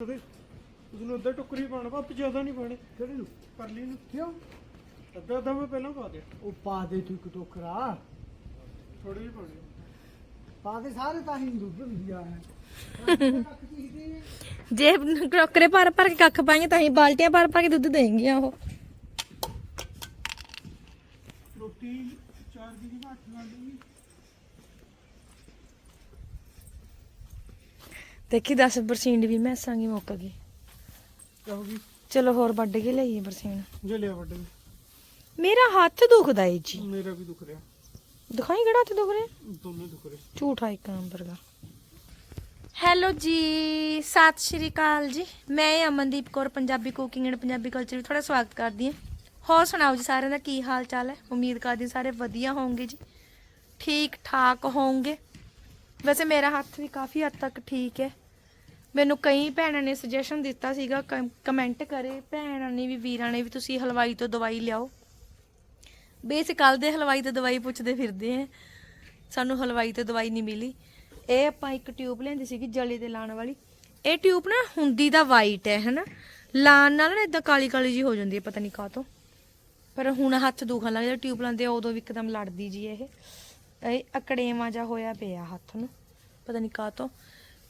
ਉਹਦੇ ਉਸਨੂੰ ਅੱਧਾ ਟੁਕਰੀ ਪਾਣਾ ਪਾਪ ਜ਼ਿਆਦਾ ਨਹੀਂ ਪਾਣੇ ਕਿਹੜੇ ਨੂੰ? ਪਰਲੀ ਨੂੰ ਕਿਉਂ ਅੱਧਾ ਅੱਧਾ ਮੈਂ ਪਹਿਲਾਂ ਪਾ ਦਿਆ। ਉਹ ਪਾ ਦੇ ਤੂੰ ਇੱਕ ਟੋਕਰਾ। ਥੋੜੀ ਜਿਹੀ ਪਾਣੀ ਪਾ ਦੇ ਸਾਰੇ ਤਾਂ ਹੀ ਦੁੱਧ ਦਿੰਦੀਆਂ ਹੈ ਜੇ ਟੋਕਰੇ ਭਰ ਭਰ ਕੇ ਕੱਖ ਪਾਏਗੇ ਤਾਂ ਹੀ ਬਾਲਟੀਆਂ ਭਰ ਭਰ ਕੇ ਦੁੱਧ ਦੇਣਗੀਆਂ ਉਹ। ਰੋਟੀ ਚਾਰ ਦੀ ਦੀ ਘੱਟ ਲਾ ਲੂੰਗੀ। ਦੇਖੀ 10 ਬਰਸੀਨ ਵੀ ਮੈਸਾਂਗੀ ਮੁੱਕ ਗਈ। ਚਲੋ ਹੋਰ ਵੱਢ ਕੇ ਲਈਏ ਬਰਸੀਨ। ਜੇ ਲਿਆ ਵੱਡੇ ਮੇਰਾ ਹੱਥ ਦੁਖਦਾ ਏ ਜੀ। ਮੇਰਾ ਵੀ ਦੁਖ ਰਿਹਾ। ਦਿਖਾਈ ਕਿਹੜਾ ਹੱਥ ਦੁਖ ਰਿਹਾ? ਦੋਨੇ ਦੁਖ ਰਹੇ। ਝੂਠਾ ਇੱਕ ਨੰਬਰ ਦਾ ਹੈਲੋ ਜੀ ਸਤਿ ਸ਼੍ਰੀ ਅਕਾਲ ਜੀ। ਮੈਂ Amandeep Kaur Punjabi cooking and Punjabi culture ਵਿੱਚ ਤੁਹਾਡਾ ਸਵਾਗਤ ਕਰਦੀ ਹਾਂ। ਹੋਰ ਸੁਣਾਓ ਜੀ ਸਾਰਿਆਂ ਦਾ ਕੀ ਹਾਲ ਚਾਲ ਹੈ? ਉਮੀਦ ਕਰਦੀ ਹਾਂ ਸਾਰੇ ਵਧੀਆ ਹੋਵੋਗੇ ਜੀ। ਠੀਕ ਠਾਕ ਹੋਵੋਗੇ ਵੈਸੇ ਮੇਰਾ ਹੱਥ ਵੀ ਕਾਫੀ ਹੱਦ ਤੱਕ ਠੀਕ ਹੈ। ਮੈਨੂੰ ਕਈ ਭੈਣਾਂ ਨੇ ਸੁਜੈਸ਼ਨ ਦਿੱਤਾ ਸੀਗਾ ਕਮੈਂਟ ਕਰੇ, ਭੈਣਾਂ ਨੇ ਵੀ, ਵੀਰਾਂ ਨੇ ਵੀ ਤੁਸੀਂ ਹਲਵਾਈ ਤੋਂ ਦਵਾਈ ਲਿਆਓ। ਬੇਸ ਕੱਲ ਦੇ ਹਲਵਾਈ ਤੋਂ ਦਵਾਈ ਪੁੱਛਦੇ ਫਿਰਦੇ ਆ। ਸਾਨੂੰ ਹਲਵਾਈ ਤੋਂ ਦਵਾਈ ਨਹੀਂ ਮਿਲੀ। ਇਹ ਆਪਾਂ ਇੱਕ ਟਿਊਬ ਲੈਂਦੀ ਸੀਗੀ ਜਲੇ ਤੇ ਲਾਉਣ ਵਾਲੀ। ਇਹ ਟਿਊਬ ਨਾ ਹੁੰਦੀ ਦਾ ਵਾਈਟ ਹੈ, ਹਨਾ? ਲਾਣ ਨਾਲ ਨਾ ਇਦਾਂ ਕਾਲੀ ਕਾਲੀ ਜੀ ਹੋ ਜਾਂਦੀ ਹੈ, ਪਤਾ ਨਹੀਂ ਕਾਹ ਤੋਂ। ਪਰ ਹੁਣ ਹੱਥ ਦੁਖਣ ਲੱਗ ਜਾਂਦਾ ਟਿਊਬ ਲਾਉਂਦੇ ਉਦੋਂ ਵੀ ਇੱਕਦਮ ਲੜਦੀ ਜੀ ਇਹ। ਇਹ ਅਕੜੇਵਾ ਜਾ ਹੋਇਆ ਪਿਆ ਹੱਥ ਨੂੰ, ਪਤਾ ਨਹੀਂ ਕਾਹ ਤੋਂ।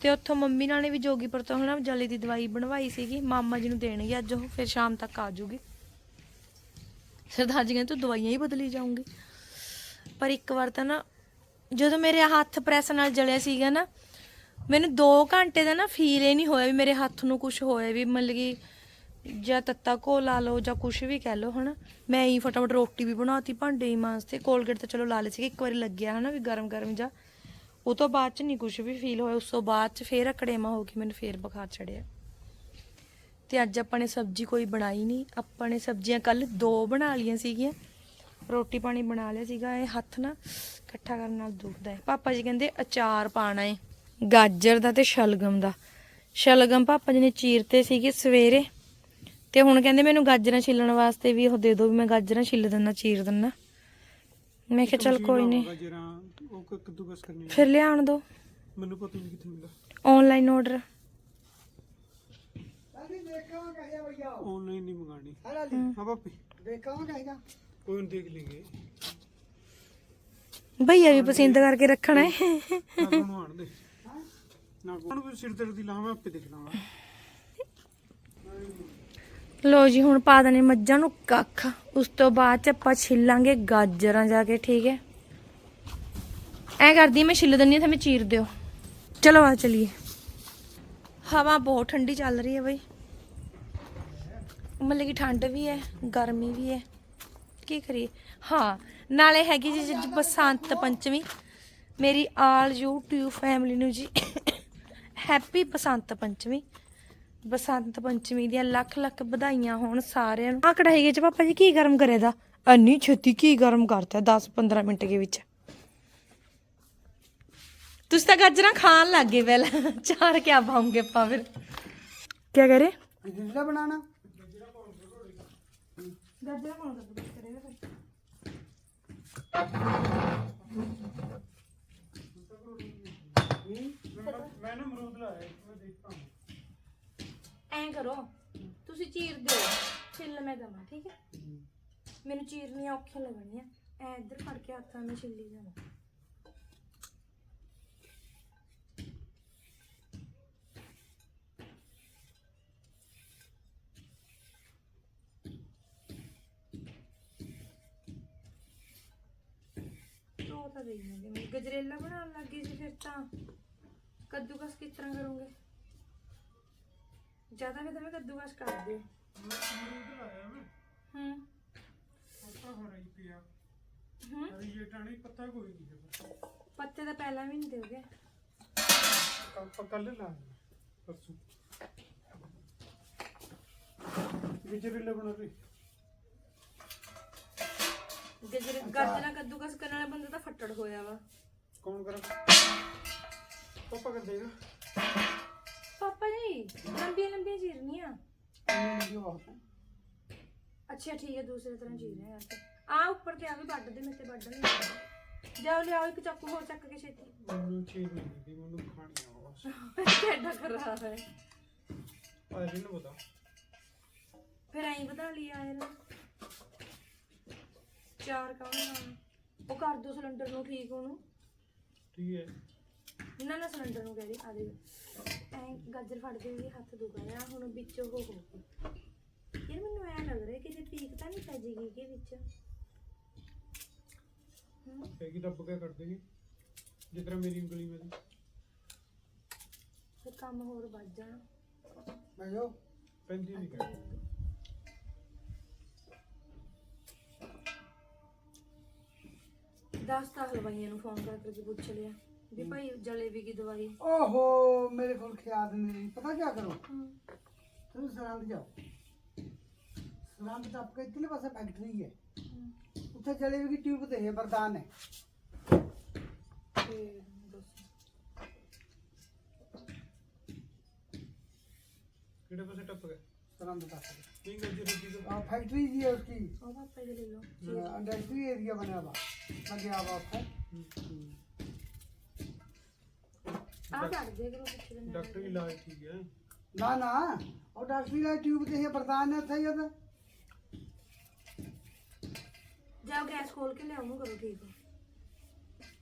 ਤੇ ਉੱਥੋਂ ਮੰਮੀ ਨਾਲ ਨੇ ਵੀ ਜੋਗੀਪੁਰ ਤੋਂ ਹਨਾ ਜਲੀ ਦੀ ਦਵਾਈ ਬਣਵਾਈ ਸੀਗੀ। ਮਾਮਾ ਜੀ ਨੂੰ ਦੇਣਗੇ ਅੱਜ ਉਹ, ਫਿਰ ਸ਼ਾਮ ਤੱਕ ਆ ਜੂਗੀ। ਸਰਦਾਰ ਜੀ ਕਹਿੰਦੇ ਤੂੰ ਦਵਾਈਆਂ ਹੀ ਬਦਲੀ ਜਾਊਂਗੀ। ਪਰ ਇੱਕ ਵਾਰ ਤਾਂ ਨਾ, ਜਦੋਂ ਮੇਰੇ ਹੱਥ ਪ੍ਰੈਸ ਨਾਲ ਜਲਿਆ ਸੀਗਾ ਨਾ, ਮੈਨੂੰ 2 ਘੰਟੇ ਦਾ ਨਾ ਫੀਲ ਹੀ ਨਹੀਂ ਹੋਇਆ ਵੀ ਮੇਰੇ ਹੱਥ ਨੂੰ ਕੁਝ ਹੋਇਆ ਵੀ ਮਤਲਬ ਕਿ ਜਾਂ ਤੱਤਾ ਘੋ ਲਾ ਲਓ ਜਾਂ ਕੁਝ ਵੀ ਕਹਿ ਲਓ, ਹਨਾ। ਮੈਂ ਹੀ ਫਟਾਫਟ ਰੋਟੀ ਵੀ ਬਣਾਤੀ ਭਾਂਡੇ ਹੀ ਮਾਂਜਤੇ। ਕੋਲਗੇਟ ਤਾਂ ਚਲੋ ਲਾ ਲਏ ਸੀਗੇ, ਇੱਕ ਵਾਰੀ ਲੱਗਿਆ ਹਨਾ ਵੀ ਗਰਮ ਗਰਮ ਜਾਂ। ਉਹ ਤੋਂ ਬਾਅਦ ਚ ਨਹੀਂ ਕੁਝ ਵੀ ਫੀਲ ਹੋਇਆ ਉਸ ਤੋਂ ਬਾਅਦ ਚ ਫੇਰ ਅਕੜੇਮਾ ਹੋ ਕੇ ਮੈਨੂੰ ਫੇਰ ਬੁਖਾਰ ਚੜਿਆ। ਤੇ ਅੱਜ ਆਪਾਂ ਨੇ ਸਬਜ਼ੀ ਕੋਈ ਬਣਾਈ ਨਹੀਂ ਆਪਾਂ ਨੇ ਸਬਜ਼ੀਆਂ ਕੱਲ ਦੋ ਬਣਾ ਲਈਆਂ ਸੀਗੀਆਂ। ਰੋਟੀ ਪਾਣੀ ਬਣਾ ਲਿਆ ਸੀਗਾ ਇਹ ਹੱਥ ਨਾ ਇਕੱਠਾ ਕਰਨ ਨਾਲ ਦੁਖਦਾ ਹੈ। ਪਾਪਾ ਜੀ ਕਹਿੰਦੇ ਅਚਾਰ ਪਾਣਾ ਹੈ ਗਾਜਰ ਦਾ ਤੇ ਸ਼ਲਗਮ ਦਾ। ਸ਼ਲਗਮ ਪਾਪਾ ਜੀ ਨੇ ਚੀਰਤੇ ਸੀਗੇ ਸਵੇਰੇ ਤੇ ਹੁਣ ਕਹਿੰਦੇ ਮੈਨੂੰ ਗਾਜਰਾਂ ਛਿੱਲਣ ਵਾਸਤੇ ਵੀ ਉਹ ਦੇ ਦਿਓ ਵੀ ਮੈਂ ਗਾਜਰਾਂ ਛਿੱਲ ਦਿੰਨਾ ਚੀਰ ਦਿੰਨਾ। ਮੈਂ ਕਿਹਾ ਚਲ ਕੋਈ ਨਹੀਂ ਕੱਦੂਕਸ ਕਰਨੀ। ਫਿਰ ਲਿਆਉਣ ਦੋ। ਮੈਨੂੰ ਪਤਾ ਨਹੀਂ ਕਿੱਥੇ ਮਿਲਦਾ ਆਨਲਾਈਨ ਆਰਡਰ ਭਈਆ। ਆਨਲਾਈਨ ਨਹੀਂ ਮੰਗਾਣੀ ਹਲਾ ਲਈ ਹਾਂ ਪਾਪੀ ਦੇਖਾਂ ਕਹੇਗਾ ਕੋਈ ਨਹੀਂ ਦੇਖ ਲਈਏ। ਭਈਆ ਵੀ ਪਸੰਦ ਕਰਕੇ ਰੱਖਣਾ ਹੈ। ਨਾ ਕੋਣ ਆਣ ਦੇ। ਨਾ ਕੋਣ ਵੀ ਸਿਰ ਦਰਦ ਦੀ ਲਾਵਾਂ ਆਪੇ ਦੇਖ ਲਾਂਗਾ ਲੋ ਜੀ ਹੁਣ ਪਾ ਦਨੇ ਮੱਝਾਂ ਨੂੰ ਕੱਖ। ਉਸ ਤੋਂ ਬਾਅਦ ਚ ਆਪਾਂ ਛਿੱਲਾਂਗੇ ਗਾਜਰਾਂ ਜਾ ਕੇ ਠੀਕ ਹੈ? ਐ ਕਰਦੀ ਮੈਂ ਛਿੱਲ ਦਿੰਨੀ ਹਾਂ ਤੇ ਚੀਰ ਦਿਓ। ਚਲੋ ਆ ਚਲੀਏ। ਹਵਾ ਬਹੁਤ ਠੰਡੀ ਚੱਲ ਰਹੀ ਹੈ ਬਈ। ਮਤਲਬ ਕਿ ਠੰਡ ਵੀ ਹੈ ਗਰਮੀ ਵੀ ਹੈ ਕੀ ਕਰੀਏ? ਹਾਂ ਨਾਲੇ ਹੈਗੀ ਜੀ ਅੱਜ ਬਸੰਤ ਪੰਚਮੀ। ਮੇਰੀ ਆਲ YouTube ਫੈਮਿਲੀ ਨੂੰ ਜੀ ਹੈਪੀ ਬਸੰਤ ਪੰਚਮੀ। ਬਸੰਤ ਪੰਚਮੀ ਦੀਆਂ ਲੱਖ ਲੱਖ ਵਧਾਈਆਂ ਹੋਣ ਸਾਰਿਆਂ ਨੂੰ। ਆ ਕਢਾਈ ਚ ਪਾਪਾ ਜੀ ਕੀ ਗਰਮ ਕਰੇ ਦਾ? ਇੰਨੀ ਛੇਤੀ ਕੀ ਗਰਮ ਕਰਤਾ 10 15 ਮਿੰਟ ਦੇ ਵਿੱਚ। ਤੁਸੀਂ ਤਾਂ ਗਾਜਰਾਂ ਖਾਣ ਲੱਗ ਗਏ ਪਹਿਲਾਂ। ਚਾਰ ਕਿਆ ਪਾਉਂਗੇ ਆਪਾਂ ਫਿਰ। ਕੀ ਕਹ ਰਹੇ? ਬਣਾਣਾ ਗਾਜਰਾਂ ਪਾਉਣ ਦਾ ਕਰੇਗਾ ਫਿਰ ਮੈਂ ਨਾ ਅਮਰੂਦ ਲਾਇਆ ਮੈਂ ਦੇਖਦਾ ਐਂ ਕਰੋ ਤੁਸੀਂ ਚੀਰ ਦਿਓ। ਛਿੱਲ ਮੈਂ ਦਵਾਂ ਠੀਕ ਹੈ? ਮੈਨੂੰ ਚੀਰਨੀਆਂ ਔਖੀਆਂ ਲੱਗਣੀਆਂ। ਐ ਇੱਧਰ ਫੜ ਕੇ ਹੱਥਾਂ ਨਾਲ ਛਿੱਲੀ ਜਾਣਾ ਤਾਂ ਜਾਂਦੇ ਮੈਂ ਗਜਰੇਲਾ ਬਣਾਉਣ ਲੱਗੀ ਸੀ ਫਿਰ ਤਾਂ। ਕੱਦੂਕਸ ਕਿਸ ਤਰ੍ਹਾਂ ਕਰੋਗੇ? ਜ਼ਿਆਦਾ ਕਿ ਮੈਂ ਕੱਦੂਕਸ ਕਰ ਦਿਓ ਅਮਰੂਦ ਲਾਇਆ ਮੈਂ। ਹੂੰ। ਪੱਤਾ ਹਰਾ ਹੀ ਪਿਆ ਹੂੰ। ਹਰੀ ਜੇ ਟਾਣੀ ਪੱਤਾ ਕੋਈ ਨਹੀਂ ਹੈ ਪੱਤੇ ਤਾਂ ਪਹਿਲਾਂ ਵੀ ਨਹੀਂ ਦੇਓਗੇ। ਕੱਲ ਕੱਲ ਲਾ ਪਰਸੋਂ। ਵਿਜਰਲੇ ਬਣਾ ਲਈ ਗਜਰ ਗਾਜਰਾਂ ਕੱਦੂਕਸ ਕਰਨ ਵਾਲਾ ਬੰਦਾ ਤਾਂ ਫੱਟੜ ਹੋਇਆ ਵਾ। ਕੌਣ ਕਰਾ? ਪਾਪਾ ਕਰ ਦੇਗਾ ਪਾਪਾ ਜੀ ਲੰਬੀਆਂ ਲੰਬੀਆਂ ਚੀਰਨੀਆਂ। ਜੋ ਅੱਛਾ ਠੀਕ ਹੈ ਦੂਸਰੇ ਤਰ੍ਹਾਂ ਚੀਰਨੇ ਯਾਰ ਆ ਉੱਪਰ ਤੇ ਆ ਵੀ ਵੱਢ ਦੇ ਮੇਰੇ ਤੇ ਵੱਢਣ ਨਹੀਂ। ਜਾਓ ਲਿਆਓ ਇੱਕ ਚਾਕੂ ਹੋਰ ਚੱਕ ਕੇ ਛੇਤੀ। ਮੈਨੂੰ ਚੀਜ਼ ਨਹੀਂ ਦੀ ਮੈਨੂੰ ਖਾਣੀ ਆ ਬਸ। ਕਿੱਡਾ ਖਰਾਬ ਹੈ। ਆਇਰਨ ਪਤਾ। ਫਿਰ ਐਂ ਵਧਾ ਲਈ ਆਇਰਨ ਚਾਰ ਕਾਹਨੂੰ ਨਾਲ? ਉਹ ਕਰ ਦੋ ਸਿਲੰਡਰ ਨੂੰ ਠੀਕ ਉਹਨੂੰ ਠੀਕ ਹੈ। ਨਾ ਨਾ ਸਿਲੰਡਰ ਨੂੰ ਕਹਿ ਰਹੀ ਆ ਦੇ ਐਂ ਗਾਜਰ ਫੜ ਦੇ ਵੀ ਹੱਥ ਦੁਖਾ ਰਿਹਾ ਹੁਣ ਵਿੱਚ ਉਹ ਹੋ ਯਾਰ ਮੈਨੂੰ ਐ ਲੱਗ ਰਿਹਾ ਕਿ ਜੇ ਪੀਕ ਤਾਂ ਨਹੀਂ ਪੈ ਜੇਗੀ ਕਿ ਵਿੱਚ। ਹਮ, ਇਹ ਕੀ ਦੱਬ ਕੇ ਕਰ ਦੇਗੀ ਜਿਸ ਤਰ੍ਹਾਂ ਮੇਰੀ ਉਂਗਲੀ ਮੇਰੀ ਫਿਰ ਕੰਮ ਹੋਰ ਵੱਧ ਜਾਣਾ। ਮੈਂ ਜੋ ਪੈਂਦੀ ਨਹੀਂ ਕਰ ਦਸ ਤਾਂ ਹਲਵਾਈਆਂ ਨੂੰ ਫੋਨ ਕਰ ਕਰਕੇ ਪੁੱਛ ਲਿਆ ਵੀ ਭਾਈ ਜਲੇਬੀ ਦੀ ਦਵਾਈ? ਓਹੋ ਮੇਰੇ ਕੋਲ ਖਿਆਲ ਨਹੀਂ ਪਤਾ ਕੀ ਕਰੋ? ਤੁਸੀਂ ਸਰੰਦ ਜਾਓ। ਸਰੰਦ ਟੱਪ ਕੇ ਇਤਨੇ ਪਾਸੇ ਫੈਕਟਰੀ ਹੈ। ਉੱਥੇ ਜਲੇਬੀ ਦੀ ਟਿਊਬ ਤੇ ਹੈ ਵਰਦਾਨ ਹੈ। ਤੇ ਕਿਹੜੇ ਪਾਸੇ ਟੱਪ ਗਿਆ फैक्ट्री जी हाँ, है उसकी। हाँ, इंडस्ट्री एरिया हाँ, बना हुआ। लगे आप आपका डॉक्टर की लाइट ठीक है। ना ना और डॉक्टर की लाइट ट्यूब चाहिए प्रधान है था ये जाओ गैस खोल के ले आऊँ करो ठीक है।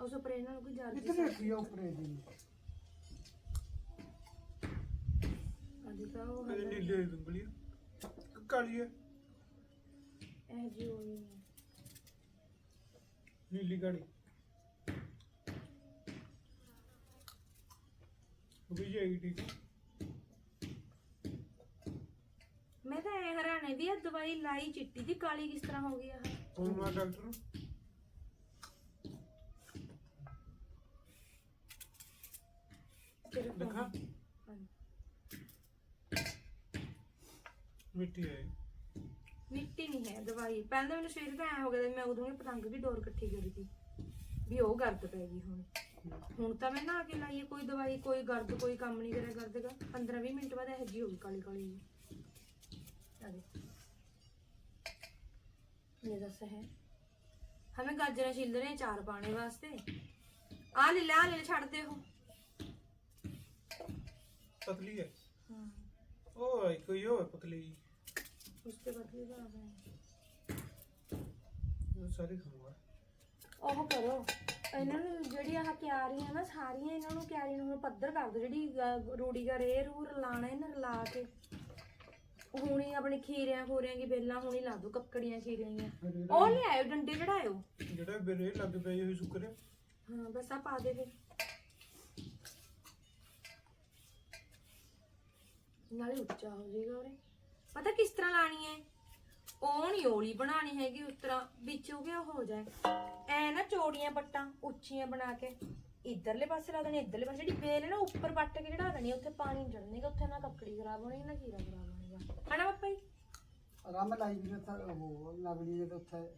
और स्प्रे ना कोई जा इतने किया ऊपर दिन ਤਾਂ ਉਹ ਕਦੇ ਨੀਲੇ ਦੀ ਉਂਗਲੀ ਕਾਲੀ ਹੈ। ਇਹ ਜੀ ਹੋਈ ਹੈ। ਨੀਲੀ ਕਾਲੀ। ਉਹ ਵੀ ਜਾਏਗੀ ਠੀਕ ਹੈ। ਮੈਂ ਤਾਂ ਐ ਹੈਰਾਨ ਹੈ ਵੀ ਇਹ ਦਵਾਈ ਲਾਈ ਚਿੱਟੀ ਦੀ ਕਾਲੀ ਕਿਸ ਤਰ੍ਹਾਂ ਹੋ ਗਈ ਆ। ਹੁਣ ਮੈਂ ਡਾਕਟਰ ਨੂੰ? ਦਿਖਾ। ਮਿੱਟੀ ਹੈ। ਮਿੱਟੀ ਨਹੀਂ ਹੈ ਦਵਾਈ। ਪਹਿਲਾਂ ਤਾਂ ਮੈਨੂੰ ਸਰੀਰ ਤਾਂ ਐ ਹੋ ਗਿਆ ਮੈਂ ਉਦੋਂ ਹੀ ਪਤੰਗ ਵੀ ਡੋਰ ਇਕੱਠੀ ਕਰੀ ਸੀ ਵੀ ਉਹ ਗਰਦ ਪੈ ਗਈ ਹੁਣ। ਹੁਣ ਤਾਂ ਮੈਂ ਨਾ ਕੇ ਲਾਈਏ ਕੋਈ ਦਵਾਈ ਕੋਈ ਗਰਦ ਕੋਈ ਕੰਮ ਨਹੀਂ ਕਰਿਆ ਗਰਦ ਦਾ। 15 20 ਮਿੰਟ ਬਾਅਦ ਇਹ ਜੀ ਹੋ ਗਈ ਕਾਲੀ ਕਾਲੀ ਇਹ ਹਮੇ ਗਾਜਰਾਂ ਛਿੱਲ ਰਹੇ ਚਾਰ ਪਾਣੇ ਵਾਸਤੇ। ਆ ਲੈ ਲਾ ਲੈ ਛੱਡ ਦੇ ਉਹ। ਪਤਲੀ ਹੈ। ਉਹ ਇੱਕ ਹੀ ਉਹ ਹੈ ਪਤਲੀ। उसके बाद भी बराबर है ਉਹ ਸਾਰੇ ਖਾਊਗਾ ਉਹ ਕਰੋ ਇਹਨਾਂ ਨੂੰ ਜਿਹੜੀ ਆਹ ਕਿਆਰੀਆਂ ਨਾ ਸਾਰੀਆਂ ਇਹਨਾਂ ਨੂੰ ਕਿਆਰੀ ਨੂੰ ਹੁਣ ਪੱਧਰ ਕਰ ਦੋ ਜਿਹੜੀ ਅਹ, ਰੂੜੀ ਦਾ ਰੇ ਰੂ ਰਲਾਣਾ ਇਹਨਾਂ ਰਲਾ ਕੇ ਹੁਣੀ ਆਪਣੇ ਖੀਰਿਆਂ ਖੋਰਿਆਂ ਦੀ ਬੇਲਾਂ ਹੁਣੀ ਲਾ ਦੋ ਕੱਕੜੀਆਂ ਖੀਰਿਆਂ ਦੀਆਂ ਉਹ ਲਿਆਇਓ ਡੰਡੇ ਚੜਾਇਓ ਜਿਹੜਾ ਬਿਰੇ ਲੱਗ ਪਏ ਹੋਏ ਸੁੱਕਰੇ ਹਾਂ ਬਸ ਆ ਪਾ ਦੇ ਫਿਰ ਨਾਲੇ ਉੱਚਾ ਹੋ ਜਾਏਗਾ ਉਰੇ ਪਤਾ ਕਿਸ ਤਰ੍ਹਾਂ ਲਾਣੀ ਹੈ ਉਹ ਓਲੀ ਬਣਾਣੀ ਹੈਗੀ ਉਸ ਤਰ੍ਹਾਂ ਵਿੱਚ ਉਹ ਹੋ ਜਾਏ? ਐ ਨਾ ਚੋੜੀਆਂ ਪੱਟਾਂ ਉੱਚੀਆਂ ਬਣਾ ਕੇ। ਇਧਰਲੇ ਪਾਸੇ ਲਾ ਦੇਣੀ ਇਧਰਲੇ ਪਾਸੇ ਜਿਹੜੀ ਬੇਲ ਨਾ ਉੱਪਰ ਪੱਟ ਕੇ ਚੜਾ ਦੇਣੀ ਉੱਥੇ ਪਾਣੀ ਚੜਨੇਗਾ ਉੱਥੇ ਨਾ ਕੱਕੜੀ ਖਰਾਬ ਹੋਣੀ ਨਾ ਕੀੜਾ ਖਰਾਬ ਹੋਣੀਗਾ ਹਨਾ ਪਾਪਾ ਜੀ? ਆਰਾਮ ਲਾਈ ਵੀ ਤਾਂ ਉਹ ਲੱਗਦੀ ਜੇ ਉੱਥੇ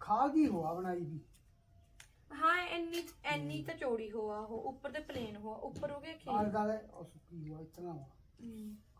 ਖਾਲ ਹੋਆ ਬਣਾਈ ਵੀ। ਹਾਂ ਐਨੀ ਐਨੀ ਤਾਂ ਚੋੜੀ ਹੋਆ ਉਹ ਉੱਪਰ ਤੇ ਪਲੇਨ ਹੋਆ ਉੱਪਰ ਹੋ ਗਿਆ ਖੇਲ ਆਲ ਦਾਲ ਉਹ ਸੁੱਕੀ ਹੋਆ ਇਤਨਾ ਹੋਆ। ਹਮ।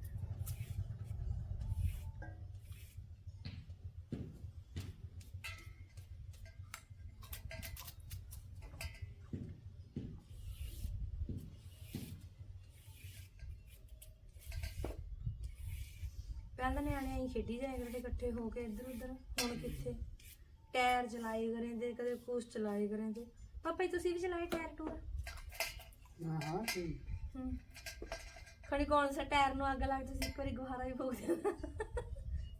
ਖੇਡੀ ਜਾਇਆ ਕਰਦੇ ਇਕੱਠੇ ਹੋ ਕੇ ਇੱਧਰ ਉੱਧਰ ਹੁਣ ਕਿੱਥੇ? ਟਾਇਰ ਚਲਾਏ ਕਰੇ ਤੇ ਕਦੇ ਕੁਛ ਚਲਾਏ ਕਰੇ ਤੇ। ਪਾਪਾ ਜੀ ਤੁਸੀਂ ਵੀ ਚਲਾਏ ਟਾਇਰ ਟੂਰ? ਹਾਂ ਹਾਂ ਜੀ ਹਮ। ਖਣੀ ਕੌਣ ਸਾ? ਟਾਇਰ ਨੂੰ ਅੱਗ ਲੱਗ ਤੁਸੀਂ ਇੱਕ ਵਾਰੀ ਗੁਹਾਰਾ ਵੀ ਫੂਕ ਦੇਣਾ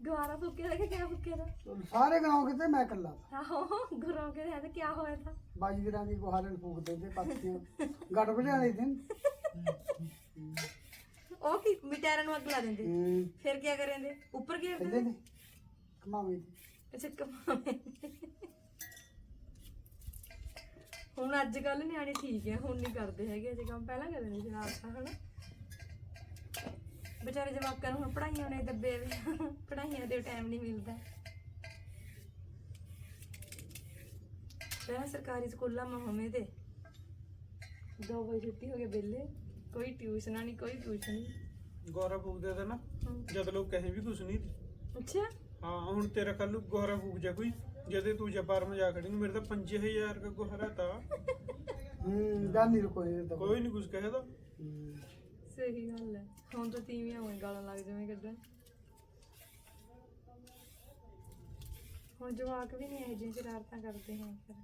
ਗੁਹਾਰਾ ਫੂਕਿਆ ਤਾਂ ਕਿ ਕਿਆ ਫੂਕਿਆ ਤਾਂ? ਸਾਰੇ ਗਾਉਂ ਕਿਤੇ ਮੈਂ ਇਕੱਲਾ। ਤਾ। ਆਹੋ ਗੁਰਾਂ ਕੇ ਰਹਿ ਤਾਂ ਕਿਆ ਹੋਇਆ ਤਾਂ? ਬਾਜੀਗਰਾਂ ਦੀ ਗੁਹਾਰਨ ਫੂਕਦੇ ਤੇ ਪਾਸੀਆਂ ਗੱਡ ਬਲਿਆਣੇ ਦਿਨ। ਉਹ ਕੀ ਮਿਟਾਰਾਂ ਨੂੰ ਅੱਗ ਲਾ ਦਿੰਦੇ? ਫਿਰ ਕੀ ਕਰਦੇ ਉੱਪਰ ਕੀ ਕਰਦੇ ਨੇ ਅੱਛਾ ਕਮਾਵੇਂ ਹੁਣ ਅੱਜ ਕੱਲ ਨਿਆਣੇ ਠੀਕ ਹੈ ਹੁਣ ਨਹੀਂ ਕਰਦੇ ਹੈਗੇ ਜੇ ਕੰਮ। ਪਹਿਲਾਂ ਕਰਦੇ ਨੇ ਜਨਾਬ ਤਾਂ ਹਨਾ? ਵਿਚਾਰੇ ਜਵਾਕਾਂ ਨੂੰ ਹੁਣ ਪੜਾਈਆਂ ਨੇ ਦੱਬੇ ਪੜਾਈਆਂ ਦੇ ਟਾਈਮ ਨਹੀਂ ਮਿਲਦਾ। ਸਰਕਾਰੀ ਸਕੂਲਾਂ ਮਹੋਮੇ ਦੇ ਦੋ ਵਜੇ ਛੁੱਟੀ ਹੋ ਗਈ ਬੇਲੇ ਕੋਈ ਟਿਊਸ਼ਨਾਂ ਨਹੀਂ ਕੋਈ ਕੁਛ ਨਹੀਂ। ਗੋਰਾ ਫੂਕਦੇ ਤਾਂ ਨਾ ਜਦ ਲੋਕ ਕਹੇ ਵੀ ਕੁਛ ਨਹੀਂ ਅੱਛਾ। ਹਾਂ ਹੁਣ ਤੇਰਾ ਕੱਲ ਨੂੰ ਗੋਰਾ ਫੂਕ ਜਾ ਕੋਈ। ਜਦੇ ਤੂੰ ਜਬਾਰ ਮਜਾ ਖੜੀ ਨੂੰ ਮੇਰੇ ਤਾਂ 5000 ਦਾ ਗੋਹਰਾ ਤਾ। ਹੂੰ ਰੁਕੋ ਇਹ ਤਾਂ। ਕੋਈ ਨਹੀਂ ਕੁਛ ਕਹੇਦਾ ਹੂੰ। ਸਹੀ ਗੱਲ ਹੈ। ਹੁਣ ਤਾਂ ਤੀਵੀਆਂ ਹੋਏ ਗਾਲਾਂ ਲੱਗ ਜਾਵੇਂ ਕੱਢਣ। ਹੁਣ ਜਵਾਕ ਵੀ ਨਹੀਂ ਇਹ ਜਿਹੀ ਸ਼ਰਾਰਤਾਂ ਕਰਦੇ ਹੈ ਫਿਰ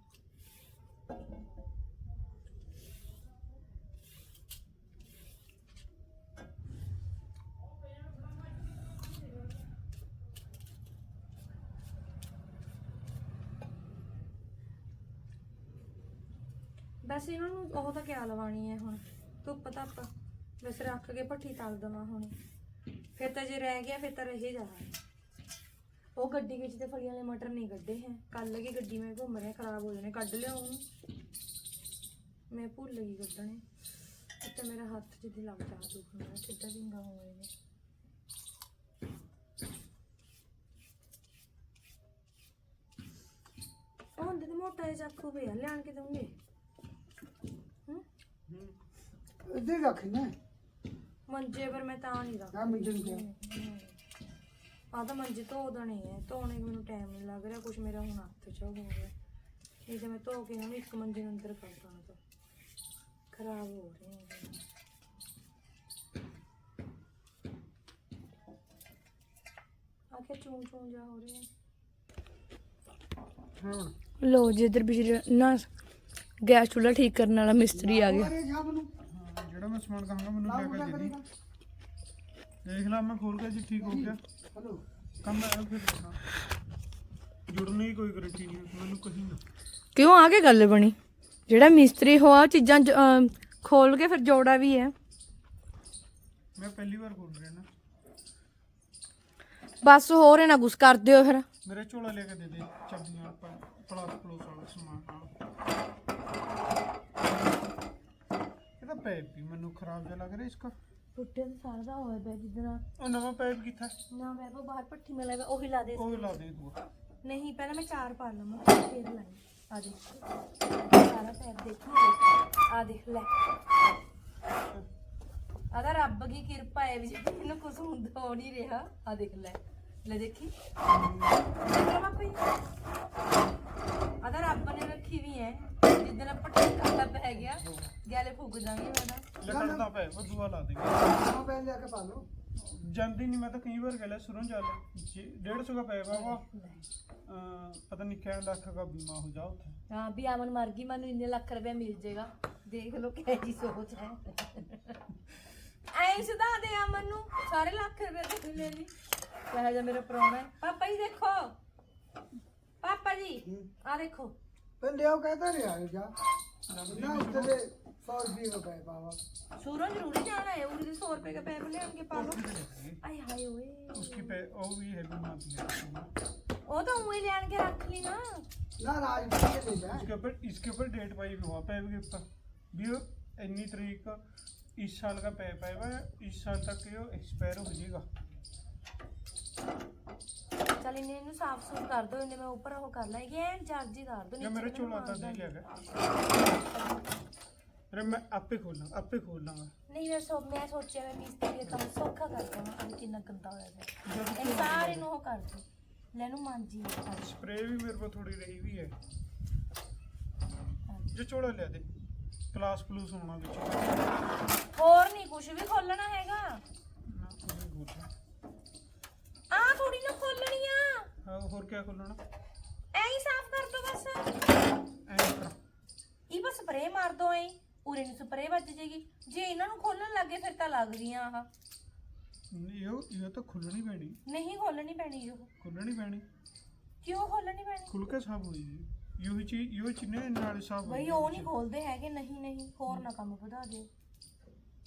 ਵੈਸੇ ਇਹਨਾਂ ਨੂੰ ਉਹ ਤਾਂ ਕਿਆ ਲਵਾਣੀ ਹੈ ਹੁਣ, ਧੁੱਪ ਧੱਪ, ਬਸ ਰੱਖ ਕੇ ਭੱਠੀ ਤਲ ਦਵਾਂ ਹੁਣ। ਫਿਰ ਤਾਂ ਜੇ ਰਹਿ ਗਿਆ, ਫਿਰ ਤਾਂ ਰਹਿ ਜਾਣਾ। ਉਹ ਗੱਡੀ ਵਿੱਚ ਤੇ ਫਲੀਆਂ ਵਾਲੇ ਮਟਰ ਨਹੀਂ ਕੱਢੇ ਹੈ। ਕੱਲ ਕੀ ਗੱਡੀ ਮੈਂ ਘੁੰਮ ਰਿਹਾ, ਖਰਾਬ ਹੋ ਜਾਣੇ, ਕੱਢ ਲਿਆ ਉਹਨੂੰ। ਮੈਂ ਭੁੱਲ ਗਈ ਕੱਢਣੇ। ਤੇ ਮੇਰਾ ਹੱਥ ਜਿੱਦੀ ਲੱਗ ਜਾ ਦੁਖਣਾ ਸਿੱਧਾ ਵਿੰਗਾ ਹੋਏ ਨੇ। ਉਹ ਹੁੰਦੇ ਤੇ ਮੋਟਾ ਜਿਹਾ ਚਾਕੂ ਪਿਆ, ਲਿਆਣ ਕੇ ਦਊਂਗੇ ਹੂੰ ਇੱਧਰ ਹੀ ਰੱਖ ਨਾ ਮੰਜੇ ਪਰ ਮੈਂ ਤਾਂ ਨਹੀਂ ਰੱਖਦਾ। ਆ ਮਿੰਟ ਨੂੰ ਕਿਹਾ ਆ ਤਾਂ ਮੰਜੇ ਧੋ ਦੇਣੇ ਹੈ ਧੋਣੇ ਨੂੰ ਮੈਨੂੰ ਟਾਈਮ ਨਹੀਂ ਲੱਗ ਰਿਹਾ ਕੁਝ ਮੇਰਾ ਹੁਣ ਹੱਥ 'ਚ ਹੋ ਗਿਆ। ਇਹ ਜੇ ਮੈਂ ਧੋ ਕੇ ਹੁਣ ਇੱਕ ਮੰਜੇ ਨੂੰ ਅੰਦਰ ਕਰ ਦਾਂ ਤਾਂ। ਖਰਾਬ ਹੋ ਰਹੇ ਹੈ ਆ ਕੇ ਚੂੰ ਚੂੰ ਜਾ ਹੋ ਰਿਹਾ। ਹੁਣ ਲੋ ਜੀ ਇਧਰ ਬਿਜਲੀ ਨਾ ਗੈਸ ਚੁੱਲ੍ਹਾ ਠੀਕ ਕਰਨ ਵਾਲਾ ਮਿਸਤਰੀ ਆ ਗਿਆ। ਅਰੇ ਜਾ ਮੈਨੂੰ। ਹਾਂ, ਜਿਹੜਾ ਮੈਂ ਸਮਾਨ ਕਹਾਂਗਾ ਮੈਨੂੰ ਲੈ ਕੇ ਦੇ ਦੇਖ ਲਾ ਮੈਂ ਖੋਲ ਕੇ ਜੀ ਠੀਕ ਹੋ ਗਿਆ। ਹਲੋ। ਕੰਮ ਹੈ ਫਿਰ ਜੁੜਨ ਕੋਈ ਗਰੰਟੀ ਨਹੀਂ ਮੈਨੂੰ ਕਹੀ ਨਾ ਕਿਉਂ ਆ ਕੇ ਗੱਲ ਬਣੀ? ਜਿਹੜਾ ਮਿਸਤਰੀ ਹੋਆ ਚੀਜ਼ਾਂ ਜ- ਅਮ, ਖੋਲ ਕੇ ਫਿਰ ਜੋੜਾ ਵੀ ਹੈ। ਮੈਂ ਪਹਿਲੀ ਵਾਰ ਖੋਲ ਰਿਹਾ ਨਾ। ਬਸ ਹੋਰ ਇਹ ਨਾ ਗੁੱਸ ਕਰ ਦਿਓ ਫਿਰ। ਮੇਰੇ ਝੋਲਾ ਲੈ ਕੇ ਦੇ ਦੇ ਚਾਬੀਆਂ ਪਲਾਸ ਪਲੋਸ ਵਾਲਾ ਸਮਾਨ ਨਾਲ ਇਹਦਾ ਪੈਪ ਵੀ ਮੈਨੂੰ ਖਰਾਬ ਜਿਹਾ ਲੱਗ ਰਿਹਾ ਇਸਕਾ। ਟੁੱਟੇ ਤਾਂ ਸਾਰਾ ਦਾ ਹੋਇਆ ਪਿਆ ਜਿੱਦਣਾ। ਉਹ ਨਵਾਂ ਪੈਪ ਕਿੱਥਾ? ਨਾ ਮੈਂ ਕੋ ਬਾਹਰ ਭੱਠੀ ਮੈਂ ਲਾਇਆ ਉਹੀ ਲਾ ਦੇ ਉਹ ਲਾ ਦੇ ਤੂੰ। ਨਹੀਂ ਪਹਿਲਾਂ ਮੈਂ ਚਾਰ ਪਾ ਲਵਾਂ ਫਿਰ ਲਾਈ। ਆ ਦੇਖ। ਸਾਰਾ ਪੈਰ ਦੇਖੀ ਆ ਦੇਖ ਲੈ। ਆਦਾ ਰੱਬ ਦੀ ਕਿਰਪਾ ਹੈ ਵੀ ਇਹਨੂੰ ਕੁਝ ਹੁੰਦਾ ਹੋ ਨਹੀਂ ਰਿਹਾ। ਆ ਦੇਖ ਲੈ। ਲੈ ਦੇਖੀ। ਦੇਖ ਆਦਾ ਰੱਬ ਨੇ ਰੱਖੀ ਵੀ ਹੈ। ਜਿੱਦਣ ਪੱਟੀ ਕਾਲਾ ਪੈ ਗਿਆ ਗੈਲੇ ਫੁੱਕ ਜਾਣਗੇ ਮੈਂ ਤਾਂ। ਲਟੜਦਾ ਪੈਪ ਉਹ ਦੂਆ ਲਾ ਦੇ ਆ ਪੈਨ ਲਿਆ ਕੇ ਪਾ ਲਓ। ਜਾਂਦੀ ਨਹੀਂ ਮੈਂ ਤਾਂ ਕਈ ਵਾਰ ਗਿਆ ਸੁਰੋਂ ਚੱਲ। 150 ਦਾ ਵਾ। ਅਹ ਪਤਾ ਨਹੀਂ ਕਿੰਨੇ ਲੱਖ ਦਾ ਬੀਮਾ ਹੋ ਜਾ ਉੱਥੇ। ਹਾਂ ਵੀ ਆਮਨ ਮਰ ਗਈ ਮੈਨੂੰ ਇੰਨੇ ਲੱਖ ਰੁਪਏ ਮਿਲ ਜਾਏਗਾ। ਦੇਖ ਲਓ ਕਿਹੋ ਜੀ ਸੋਚ ਹੈ। ਐਂ ਸੁਧਾ ਦੇ ਅਮਨ ਨੂੰ। ਸਾਰੇ ਲੱਖ ਰੁਪਏ ਤੇ ਲੈ ਲਈ। ਕਹੇ ਜਾ ਮੇਰਾ ਪ੍ਰਾਹੁਣਾ ਹੈ। ਪਾਪਾ ਜੀ ਦੇਖੋ। ਪਾਪਾ ਜੀ ਆ ਦੇਖੋ। पण देव काय तरी आहे का नाश्ते सौ रुपये का पैप आवा सूरज ज़रूरी जाना है उर्दी सौ रुपए का पैप ले उनके पालो आई हाय ओए। उसकी पे ओ भी है गुना ओ तो मुझे ले आन के रख ली ना। ना राज के ले जा इसके ऊपर इसके ऊपर डेट पाई भी हुआ पैप के ऊपर भी इतनी तरीक का इस साल का पैप है इस साल तक ये एक्सपायर हो जाएगा। ਚੱਲ ਇਹਨੇ ਇਹਨੂੰ ਸਾਫ਼ ਸੂਫ ਕਰ ਦੋ ਇਹਨੇ ਮੈਂ ਉੱਪਰ ਉਹ ਕਰ ਲਾਂਗੀ ਐਨ ਚਾਰਜੀ ਕਰ ਦੋ ਜਾਂ ਮੇਰਾ ਝੋਲਾ ਤਾਂ ਨਹੀਂ ਲਿਆ ਫਿਰ ਮੈਂ ਆਪੇ ਖੋਲਾਂ ਆਪੇ ਖੋਲ ਲਾਂਗਾ ਨਹੀਂ ਮੈਂ ਸੋ ਮੈਂ ਸੋਚਿਆ ਮੈਂ ਮਿਸਤਰੀ ਦਾ ਕੰਮ ਸੌਖਾ ਕਰ ਦਵਾਂ ਅੱਜ ਕਿੰਨਾ ਗੰਦਾ ਹੋਇਆ ਪਿਆ। ਇਹ ਸਾਰੇ ਨੂੰ ਉਹ ਕਰ ਦੋ ਲੈ ਨੂੰ ਮਾਂਜੀ ਸਪਰੇ ਵੀ ਮੇਰੇ ਕੋਲ ਥੋੜੀ ਰਹੀ ਵੀ ਹੈ। ਜੇ ਝੋਲਾ ਲਿਆ ਦੇ ਕਲਾਸ ਪਲੂਸ ਹੋਣਾ ਵਿੱਚ। ਹੋਰ ਨਹੀਂ ਕੁਝ ਵੀ ਖੋਲਣਾ ਹੈਗਾ। ਨਾ ਕੁਝ ਵੀ ਖੋਲਣਾ ਆ ਥੋੜੀ ਨਾ ਖੋਲਣੀ ਆ। ਹਾਂ ਹੋਰ ਕੀ ਖੋਲਣਾ? ਐਂ ਹੀ ਸਾਫ਼ ਕਰ ਦੋ ਬਸ। ਐਂ ਕਰ। ਇਹ ਬਸ ਸਪਰੇ ਮਾਰ ਦੋ ਐ? ਉਰੇ ਨੂੰ ਸਪਰੇ ਵੱਜ ਜੇਗੀ। ਜੇ ਇਹਨਾਂ ਨੂੰ ਖੋਲਣ ਲੱਗੇ ਫਿਰ ਤਾਂ ਲੱਗਦੀਆਂ ਆਹ। ਇਹ ਇਹ ਤਾਂ ਖੁੱਲਣੀ ਪੈਣੀ। ਨਹੀਂ ਖੋਲਣੀ ਪੈਣੀ ਉਹ। ਖੁੱਲਣੀ ਪੈਣੀ। ਕਿਉਂ ਖੋਲਣੀ ਪੈਣੀ? ਖੁੱਲ ਕੇ ਸਾਫ਼ ਹੋਈ ਜੀ ਇਹੋ ਚੀਜ਼ ਇਹੋ ਚੀਜ਼ ਨੇ ਨਾਲ ਸਾਫ਼ ਬਈ ਉਹ ਨਹੀਂ ਖੋਲਦੇ ਹੈਗੇ ਨਹੀਂ ਨਹੀਂ ਹੋਰ ਨਾ ਕੰਮ ਵਧਾ ਦਿਓ।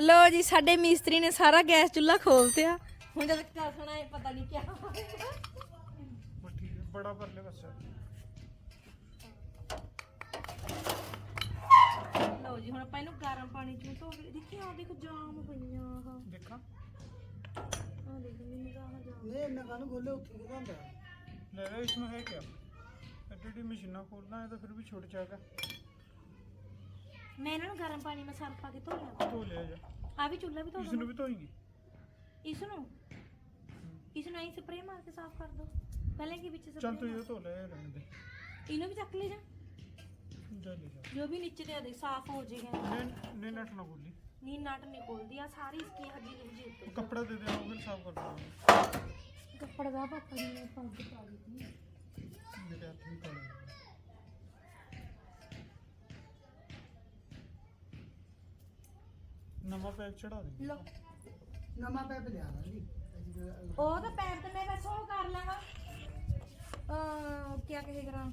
ਲੋ ਜੀ ਸਾਡੇ ਮਿਸਤਰੀ ਨੇ ਸਾਰਾ ਗੈਸ ਚੁੱਲ੍ਹਾ ਖੋਲ ਤਿਆ ਹੁਣ ਜਦ ਤੱਕ ਸੁਣਾ ਹੈ ਪਤਾ ਨਹੀਂ ਕਿਆ। ਠੀਕ ਹੈ ਬੜਾ ਪਰਲੇ ਪਾਸੇ ਲਓ ਜੀ ਹੁਣ ਆਪਾਂ ਇਹਨੂੰ ਗਰਮ ਪਾਣੀ ਚ ਧੋ ਕੇ ਦੇਖੀ ਆ ਦੇਖੋ ਜਾਮ ਪਈਆਂ ਆਹ। ਦੇਖਾਂ। ਆ ਦੇਖ ਮੈਨੂੰ ਤਾਂ ਜਾਮ ਨਹੀਂ ਇਹਨਾਂ ਕਾਨੂੰ ਖੋਲੇ ਉੱਥੇ ਘੁੰਮਦਾ ਲੈ ਲੈ ਇਸ ਨੂੰ ਹੈ ਕੀ ਐਡੀ ਮਸ਼ੀਨਾਂ ਖੋਲਦਾ ਇਹ ਤਾਂ ਫਿਰ ਵੀ ਛੁੱਟ ਜਾਏਗਾ ਮੈਂ ਇਹਨਾਂ ਨੂੰ ਗਰਮ ਪਾਣੀ ਮੈਂ ਸਰਫ ਕੇ ਧੋ ਲਿਆ ਧੋ ਲਿਆ ਜਾ। ਆ ਵੀ ਚੁੱਲ੍ਹਾ ਵੀ ਧੋ ਇਸ ਨੂੰ ਵੀ ਧੋਏਂਗੇ? ਇਸ ਨੂੰ? ਇਸ ਐਂ ਸਪਰੇਅ ਮਾਰ ਕੇ ਸਾਫ਼ ਕਰ ਦੋ। ਪਹਿਲਾਂ ਕੀ ਵਿੱਚ ਚੱਲ ਤੂੰ ਇਹ ਧੋ ਲੈ ਇਹ ਰਹਿਣ ਦੇ। ਇਹਨੂੰ ਵੀ ਚੱਕ ਲੈ ਜਾ। ਜੋ ਵੀ ਨੀਚੇ ਦੇ ਦੇ ਸਾਫ਼ ਹੋ ਜਾਏਗਾ ਨੇ ਨੇ ਨੱਟ ਨਾ ਬੋਲੀ। ਨੀ ਨਟ ਨਿਕਲਦੀ ਆ ਸਾਰੀ ਇਸਕੀ ਹੱਡੀ ਨਹੀਂ ਉੱਤੇ। ਕੱਪੜਾ ਦੇ ਦੇ ਉਹ ਫਿਰ ਸਾਫ਼ ਕਰ ਦਾਂਗੇ ਕੱਪੜਾ ਦਾ ਪਾਪਾ ਨੇ ਪਾ ਦਿੱਤੀ। ਮੇਰੇ ਹੱਥ ਵੀ ਕਾਲੇ ਨਵਾਂ ਪੈਕ ਚੜਾ ਦੇ। ਲੋ ਨਵਾਂ ਪੈਪ ਲਿਆ ਲਈ ਉਹ ਤਾਂ ਪੈਰ ਤੇ ਮੈਂ ਬਸ ਉਹ ਕਰ ਲਾਂਗਾ। ਅ ਕੀ ਕਹੇ ਕਰਾਂ।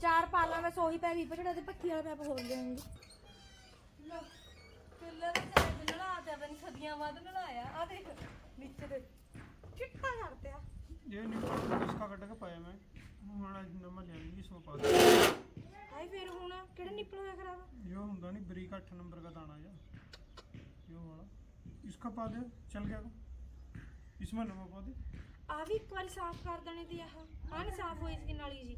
ਚਾਰ ਪਾ ਲਾਂ ਬਸ ਉਹੀ ਪੈਪ ਹੀ ਪਟੜਾ ਤੇ ਪੱਖੀ ਵਾਲਾ ਪੈਪ ਖੋਲ ਦੇਣਗੇ ਲੋ ਚੁੱਲ੍ਹੇ ਤੇ ਚਾਰ ਦਿਨ ਲੜਾ ਤੇ ਆਪਣੀ ਸਦੀਆਂ ਬਾਅਦ ਲੜਾਇਆ ਆ ਦੇਖ ਨੀਚੇ ਦੇ। ਚਿੱਟਾ ਕਰਦੇ ਆ ਇਹ ਨਿਕਲ ਇਸਕਾ ਕੱਢ ਕੇ ਪਾਇਆ ਮੈਂ। ਹੁਣ ਅੱਜ ਨਵਾਂ ਲੈ ਲਈ ਸੋ ਪਾ ਦੇ ਹਾਈ ਫੇਰ ਹੁਣ ਕਿਹੜਾ ਨਿਪਲ ਹੋਇਆ ਖਰਾਬ ਇਹ ਹੁੰਦਾ ਨਹੀਂ ਬਰੀਕ 8 ਨੰਬਰ ਦਾ ਦਾਣਾ ਜਾਂ ये वाला इसका पा दे चल गया तो इसमें नवा पा दे ਆ ਵੀ ਇੱਕ ਵਾਰੀ ਸਾਫ਼ ਕਰ ਦੇਣੀ ਦੀ ਆਹ ਆ ਨਹੀਂ ਸਾਫ਼ ਹੋਈ ਸੀ ਨਾਲੀ ਜੀ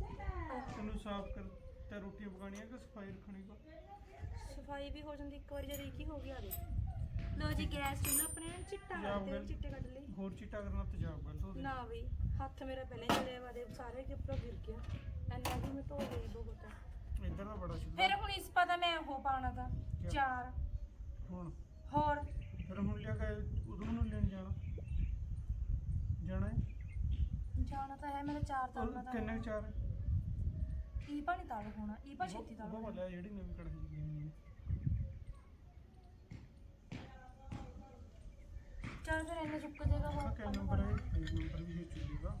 ਇਹਨੂੰ ਸਾਫ਼ ਕਰ ਤੇ ਰੋਟੀਆਂ ਪਕਾਣੀਆਂ ਕਿ ਸਫਾਈ ਰੱਖਣੀ ਕੋ ਸਫਾਈ ਵੀ ਹੋ ਜਾਂਦੀ ਇੱਕ ਵਾਰੀ ਜਦ ਇੱਕ ਹੀ ਹੋ ਗਿਆ ਦੇ ਲੋ ਜੀ ਗੈਸ ਚੁੱਲ੍ਹਾ ਆਪਣੇ ਨਾਲ ਚਿੱਟਾ ਪੰਜਾਬ ਕਰਦੇ ਗੱਲ- ਚਿੱਟੇ ਕੱਢ ਲਈ ਹੋਰ ਚੀਟਾ ਕਰਨਾ ਤੇਜ਼ਾਬ ਕਰ ਦੋ ਨਾ ਵੀ ਹੱਥ ਮੇਰਾ ਪਹਿਲੇ ਚੜਿਆ ਵਾ ਦੇ ਸਾਰੇ ਕੇ ਉੱਪਰੋਂ ਗਿਰ ਗਿਆ ਐਨਾ ਵੀ ਮੈਂ ਧੋ ਲਈ ਬਹੁਤ ਇੱਧਰ ਦਾ ਬੜਾ ਸਿੱਧਾ ਫਿਰ ਹੁਣ ਇਸ ਪਤਾ ਮੈਂ ਉਹ ਪਾਣਾ ਤਾਂ ਕਿਆ? ਚਾਰ ਹੁਣ। ਹੋਰ? ਫਿਰ ਹੁਣ ਲਿਆ ਕੇ ਉਦੋਂ ਨੂੰ ਲੈਣ ਜਾਣਾ। ਜਾਣਾ ਹੈ? ਜਾਣਾ ਤਾਂ ਹੈ ਮੇਰਾ ਚਾਰ ਉਹ ਤਾਲਣਾ ਤਾਂ ਕਿੰਨੇ ਕੁ ਚਾਰ? ਹੈ? ਈ ਪਾਣੀ ਤਾਲ ਹੋਣਾ ਈ ਪਾ ਛੇਤੀ ਤਾਲ ਉਹ ਹੋਣਾ। ਵਾਲਾ ਜਿਹੜੀ ਨਵੀਂ ਕੜਾਹੀ ਗਈ ਹੋਈ ਹੈ। ਚੱਲ ਫਿਰ ਇੰਨੇ ਸੁੱਕ ਜਾਏਗਾ ਹੋਰ ਕਿਆ ਨੰਬਰ ਹੈ? ਇੱਕ ਨੰਬਰ ਵੀ ਹੈ ਚੁੱਲੀ ਦਾ।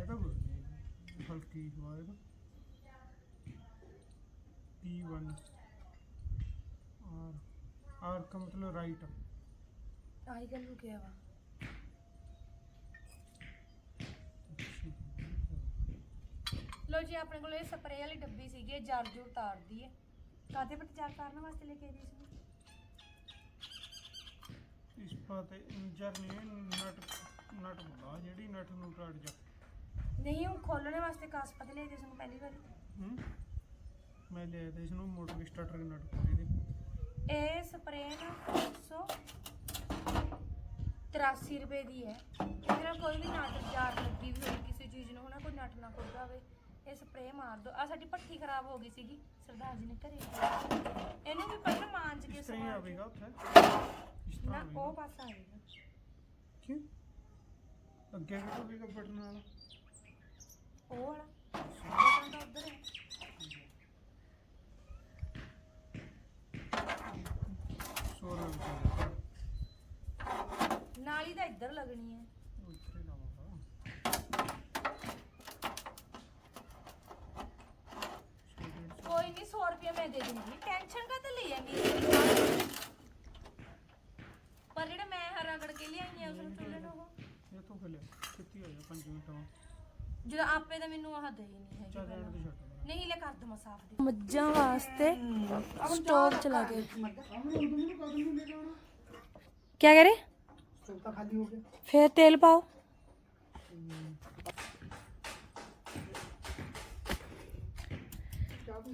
ਇਹਦਾ ਕੁਝ ਨਹੀਂ ਹਲਕੀ ਹਵਾ ਇਹਦਾ P1 और आर का मतलब राइट ਆਈ ਗੱਲ ਰੁਕਿਆ ਵਾ ਲੋ ਜੀ ਆਪਣੇ ਕੋਲ ਇਹ ਸਪਰੇਅ ਵਾਲੀ ਡੱਬੀ ਸੀਗੀ ਇਹ ਜਰ ਜੁਰ ਤਾਰਦੀ ਹੈ ਕਾਦੇ ਪਰ ਚਾਰ ਕਰਨ ਵਾਸਤੇ ਲੈ ਕੇ ਆਈ ਸੀ ਇਸ ਪਾਤੇ ਇੰਜਰ ਨੇ ਨਟ ਨਟ ਬੁਲਾ ਜਿਹੜੀ ਨਟ ਨੂੰ ਟੜ ਜਾ ਨਹੀਂ ਉਹ ਖੋਲਣੇ ਵਾਸਤੇ ਕਾਸਪਤ ਲੈ ਕੇ ਸਾਨੂੰ ਪਹਿਲੀ ਵਾਰੀ ਹੂੰ ਮੈਂ ਲਿਆ ਤੇ ਇਸ ਨੂੰ ਮੋਟਰ ਸਟਾਰਟਰ ਦੇ ਨਟ ਪੂਰੀ ਦੇ ਇਹ ਸਪਰੇਅ ਨਾ 183 ਰੁਪਏ ਦੀ ਹੈ। ਇਹਦੇ ਕੋਈ ਵੀ ਨਟ ਜਾਰ ਲੱਗੀ ਵੀ ਹੋਈ ਕਿਸੇ ਚੀਜ਼ ਨੂੰ ਹਨਾ ਕੋਈ ਨਟ ਨਾ ਖੁੱਲਦਾ ਹੋਵੇ ਇਹ ਸਪਰੇਅ ਮਾਰ ਦੋ। ਆ ਸਾਡੀ ਭੱਠੀ ਖਰਾਬ ਹੋ ਗਈ ਸੀਗੀ। ਸਰਦਾਰ ਜੀ ਨੇ ਘਰੇ ਇਹਨੂੰ ਵੀ ਪਹਿਲਾਂ ਮਾਂਜ ਕੇ ਸਵਾਰ ਆਵੇਗਾ ਉੱਥੇ? ਨਾ ਉਹ ਆਵੇਗਾ ਪਾਸਾ ਆਏਗਾ ਕਿਉਂ? ਅੱਗੇ ਵੀ ਹੋਵੇਗਾ ਬਟਨ ਨਾਲ ਉਹ ਵਾਲਾ। ਬਟਨ ਤਾਂ ਉੱਧਰ ਹੈ ਸੌ ਰੁਪਏ ਵਿੱਚ ਨਾਲੀ ਤਾਂ ਇੱਧਰ ਲੱਗਣੀ ਹੈ। ਉਹ ਇੱਥੇ ਲਾਵਾਂਗਾ ਕੋਈ ਨਹੀਂ 100 ਰੁਪਏ ਮੈਂ ਦੇ ਦੂੰਗੀ। ਟੈਨਸ਼ਨ ਕਾ ਤੇ ਲਈ ਹੈ ਮੇਰੀ ਪਰ ਜਿਹੜਾ ਮੈਂ ਹਰਾ ਰਗੜ ਕੇ ਲਿਆਈ ਆ ਉਸ ਨੂੰ ਚੁੱਲ੍ਹੇ ਨੂੰ ਉਹ ਇਹ ਤੋਂ ਖਲੇ ਕਿੱਤੀ ਹੋ ਜਾ 5 ਮਿੰਟ ਬਾਅਦ ਜਦੋਂ ਆਪੇ ਤਾਂ ਮੈਨੂੰ ਆਹ ਦੇ ਹੀ ਨਹੀਂ ਹੈਗੀ ਚੱਲ ਰਹਿਣ ਪਹਿਲਾਂ। ਦੇ ਛੱਡ। ਨਹੀਂ ਲੈ ਕਰ ਦਮਾ ਸਾਫ ਦੇ ਮੱਝਾਂ ਵਾਸਤੇ ਸਟੋਵ ਚਲਾ ਕੇ हमने उधर में कदम नहीं लेके आना ਕੀ ਕਹ ਰਹੇ स्टोव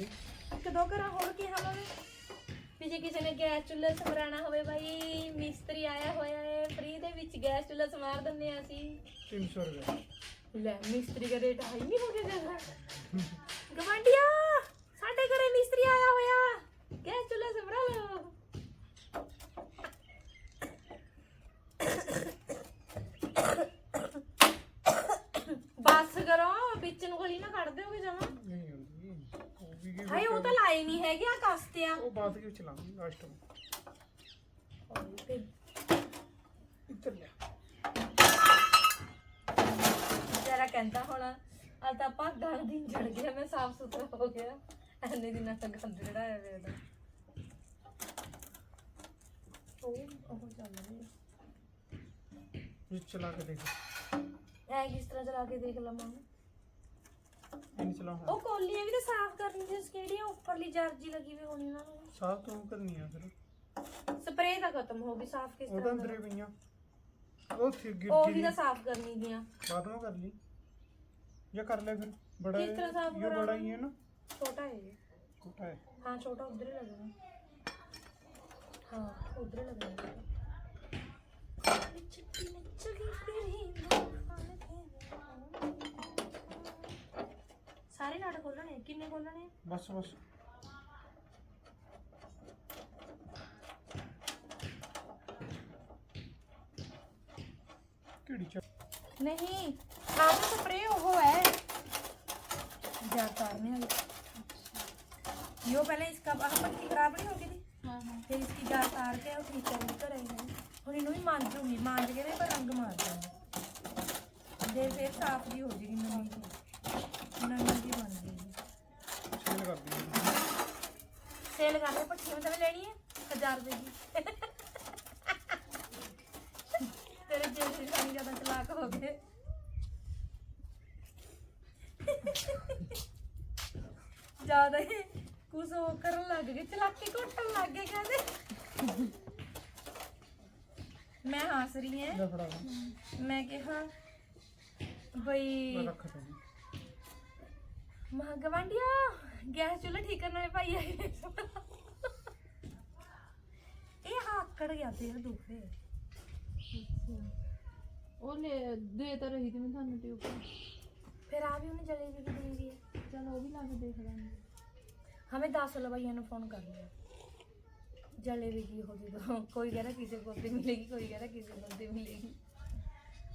ਇੱਕ ਦੋ ਘਰਾਂ ਹੋਰ ਕੀ ਹਾਲ ਹੋਵੇ ਵੀ ਜੇ ਕਿਸੇ ਨੇ ਗੈਸ ਚੁੱਲ੍ਹਾ ਸਮਰਾਣਾ ਹੋਵੇ ਬਾਈ ਮਿਸਤਰੀ ਆਇਆ ਹੋਇਆ ਹੈ ਫ੍ਰੀ ਦੇ ਵਿੱਚ ਗੈਸ ਚੁੱਲ੍ਹਾ ਸਮਾਰ ਦਿੰਦੇ ਆ ਅਸੀਂ। 300 ਰੁਪਏ। ਲੈ ਮਿਸਤਰੀ ਦਾ ਰੇਟ ਹਾਈ ਨਹੀਂ ਹੋ ਗਿਆ ਜਾਂਦਾ ਗਵਾਂਢੀ ਉਹ ਉਹ ਚੱਲ ਰਹੀ ਇਹ ਚਲਾ ਕੇ ਦੇਖ ਐ ਕਿਸ ਤਰ੍ਹਾਂ ਚਲਾ ਕੇ ਦੇਖ ਲਵਾਂ ਇਹਨੂੰ ਚਲਾਉਣਾ ਉਹ ਕੋਲੀਆਂ ਵੀ ਤਾਂ ਸਾਫ਼ ਕਰਨੀ ਸੀ ਕਿਹੜੀਆਂ ਉੱਪਰਲੀ ਜਰਜੀ ਲੱਗੀ ਵੀ ਹੋਣੀ ਨਾ ਸਾਫ ਤੋਂ ਕਰਨੀ ਆ ਫਿਰ ਸਪਰੇਅ ਤਾਂ ਖਤਮ ਹੋ ਗਈ ਸਾਫ਼ ਕਿਸ ਉਹਦਾ ਤਰ੍ਹਾਂ ਅੰਦਰੇ ਕਰਾਂ? ਪਈਆਂ ਉਹ ਫਿਰ ਗਿਰ ਉਹ ਵੀ ਗਈ ਤਾਂ ਸਾਫ਼ ਕਰਨੀ ਦੀਆਂ ਬਾਅਦ ਵਿੱਚ ਕਰ ਲਈ ਜਾਂ ਕਰ ਲੈ ਫਿਰ ਬੜਾ ਕਿਸ ਤਰ੍ਹਾਂ ਸਾਫ਼ ਇਹ ਕਰਾਂ? ਬੜਾ ਹੀ ਹੈ ਨਾ ਛੋਟਾ ਹੈ ਇਹ। ਛੋਟਾ ਹੈ हाँ छोटा उधर ही लगेगा हाँ उधर सारे नाटक किन्ने बस बस। नहीं आप प्रे वो है। अच्छा। यो पहले इसका पत्ती खराब नहीं होगी ਫਿਰ ਇਸ ਦੀ ਗਾਂ ਤਾਰ ਕੇ ਉਹ ਠੀਕ ਕਰ ਘਰੇ ਹੀ ਹੁਣ ਇਹਨੂੰ ਵੀ ਮਾਂਜੂਗੀ ਮਾਂਜ ਕੇ ਨਾ ਪਰ ਰੰਗ ਮਾਰ ਦਾਂ ਦੇ ਫਿਰ ਸਾਫ਼ ਜੀ ਹੋ ਜੇਗੀ ਨਵੀਂ ਜੀ। ਨਵੀਂ ਜੀ ਬਣ ਜੇਗੀ। ਸੇਲ ਕਰ ਦੀ ਸੇਲ ਕਰਦੇ ਪੱਠੀ ਮਤਲਬ ਲੈਣੀ ਹੈ 1000 ਰੁਪਏ ਦੀ। ਤੇਰੇ ਜੇਬ ਦੀ ਖਾਣੀ ਜ਼ਿਆਦਾ ਚਲਾਕ ਹੋ ਗਏ। ਕੁਝ ਉਹ ਕਰਨ ਲੱਗ ਗਏ ਚਲਾਕੀ ਘੁੱਟਣ ਲੱਗ ਗਏ ਕਹਿੰਦੇ ਮੈਂ ਹੱਸ ਰਹੀ ਹਾਂ ਲੈ ਫੜਾ ਲੈ। ਮੈਂ ਕਿਹਾ ਬਈ ਮੈਂ ਰੱਖ ਤਾ ਮਾਂ ਗਵਾਂਡੀਆ ਗੈਸ ਚੁੱਲ੍ਹਾ ਠੀਕ ਕਰਨ ਵਾਲੇ ਭਾਈ ਆਏ ਨੇ। ਇਹ ਆਕੜ ਗਿਆ ਫੇਰ ਦੁਖੇ ਉਹ ਲੈ ਦੇ ਤਾਂ ਰਹੀ ਤੇ ਮੈਂ ਤੁਹਾਨੂੰ ਟਿਊਬ। ਫਿਰ ਆ ਵੀ ਉਹਨੇ ਜਲੇਬੀ ਕੀ ਦੇਣੀ ਹੈ ਚਲ ਉਹ ਵੀ ਲਾ ਕੇ ਦੇਖ ਲਾਂਗੇ हमें दस भैया ने फोन कर लिया जलेबी की होगी तो कोई कह रहा किसी को दी मिलेगी कोई कह रहा किसी को दी मिलेगी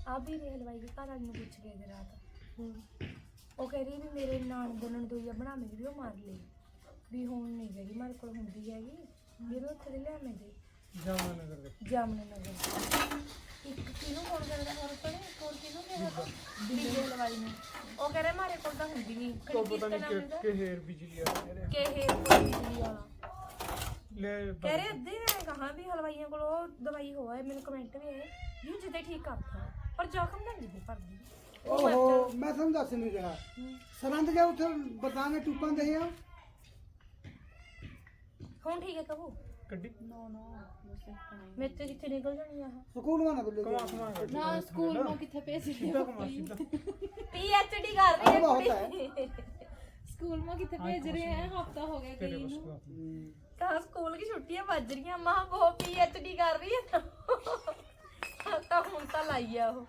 आप भी रे हलवाई के घर वाली ਨੂੰ ਪੁੱਛ ਗਏ ਦੇ ਰਾਤ ਉਹ ਕਹਿ ਰਹੀ ਵੀ ਮੇਰੇ ਨਾਨ ਦੇ ਨੰਦੋਈਆ ਬਣਾਵੇਂਗੀ ਵੀ ਉਹ ਮਾਰ ਲਈ ਵੀ ਹੁਣ ਨਹੀਂ ਗਈ ਮੇਰੇ ਕੋਲ ਹੁੰਦੀ ਹੈਗੀ ਵੀ ਉਹ ਉੱਥੇ ਦੇ ਲਿਆਵੇਂਗੇ ਜਾਮਾ ਨਗਰ ਦੇ। ਜਾਮਨੇ ਨਗਰ ਇੱਕ ਕਿਹਨੂੰ ਫੋਨ ਕਰਦਾ? ਹੋਰ ਪੜੇ ਹੋਰ ਕਿਹਨੂੰ ਕਿਹਾ ਬੀਜੇ ਹਲਵਾਈ ਨੂੰ। ਉਹ ਕਹਿ ਰਿਹਾ ਮਾਰੇ ਕੋਲ ਤਾਂ ਹੁੰਦੀ ਨਹੀਂ ਉਹ ਪਤਾ ਨਹੀਂ ਕਿ ਕਿ ਹੇਰ ਬਿਜਲੀ ਆ ਮੇਰੇ ਕਿ ਇਹ ਕੋਈ ਬਿਜਲੀ ਵਾਲਾ। ਲੈ ਕਹਿ ਰਹੇ ਅੱਧੇ ਨੇ ਕਹਾ ਵੀ ਹਲਵਾਈਆਂ ਕੋਲ ਉਹ ਦਵਾਈ ਹੋਆ ਮੈਨੂੰ ਕਮੈਂਟ ਵੀ ਆਏ। ਵੀ ਜਿੱਦੇ ਠੀਕ ਕਰਤਾ ਪਰ ਜ਼ਖਮ ਤਾਂ ਨਹੀਂ ਭਰਦੀ। ਓਹੋ ਮੈਂ ਤੁਹਾਨੂੰ ਦੱਸ ਨਹੀਂ ਰਿਹਾ। ਸਰੰਦ ਜਾ ਉੱਥੇ ਬਤਾਵੇਂ ਟੂਪਾਂ ਦੇ ਆ। ਹੁਣ ਠੀਕ ਹੈ ਕਹੋ ਕੱਢੀ। ਮੇਰੇ ਤੇ ਕਿੱਥੇ ਨਿਕਲ ਜਾਣੀ ਆ ਸਕੂਲ ਕਮਾ ਕਮਾ ਕੱਢ ਨਾ ਸਕੂਲ ਨੂੰ ਕਿੱਥੇ ਭੇਜ ਸਿੱਧਾ ਕਮਾ ਸਿੱਧਾ। ਪੀ ਐਚ ਡੀ ਕਰ ਰਹੀ ਬਹੁਤ ਹੈ। ਹੈ। ਸਕੂਲ ਨੂੰ ਕਿੱਥੇ ਭੇਜ ਰਹੇ ਹੈ। ਹਫਤਾ ਹੋ ਗਿਆ ਤੇਰੇ ਗਈ ਬਸ ਨੂੰ। ਬਾਤ ਨਹੀਂ। ਕਹਾ ਸਕੂਲ ਕੀ ਛੁੱਟੀਆਂ ਵੱਜ ਰਹੀਆਂ। ਮਾਂ ਬਹੁਤ ਪੀ ਐਚ ਡੀ ਕਰ ਰਹੀ ਹੈ ਤਾਂ ਹੁਣ ਤਾਂ ਲਾਈ ਆ ਉਹ।